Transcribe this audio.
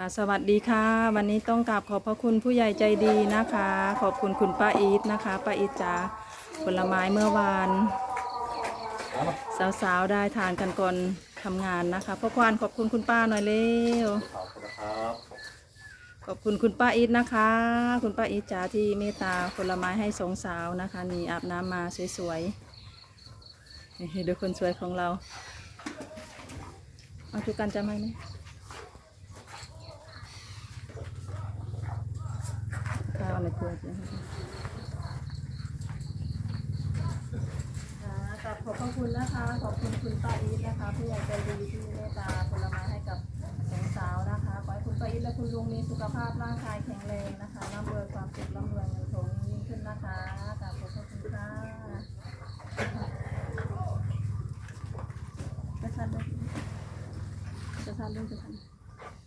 ค่ะสวัสดีค่ะ วันนี้ต้องกราบขอบพระคุณผู้ใหญ่ใจดีนะคะ ขอบคุณคุณป้าอีทนะคะป้าอีทจ๋าผลไม้เมื่อวาน สาวๆได้ทานกันก่อนทำงานนะคะพ่อควานขอบคุณคุณป้าหน่อยเร็วขอบคุณนะครับขอบคุณคุณป้าอีทนะคะ คุณป้าอีทจ๋าที่เมตตาผลไม้ให้สองสาวนะคะนี่อาบน้ำมาสวยๆดูคนสวยของเราเอาจุกันจำให้ไหม ข้าวในครัวจ้ะกลับขอบพระคุณนะคะ ขอบคุณคุณป้าอีทนะคะผู้ใหญ่ใจดีที่เมตตาผลไม้ให้กับสองสาวนะคะ ขอให้คุณป้าอีทและคุณลุงมีสุขภาพร่างกายแข็งแรงนะคะร่ำรวยความสุขร่ำรวยเงินทองยิ่งขึ้นนะคะกับขอบพระคุณค่ะจะทานด้วยจะทานด้วยจะทาน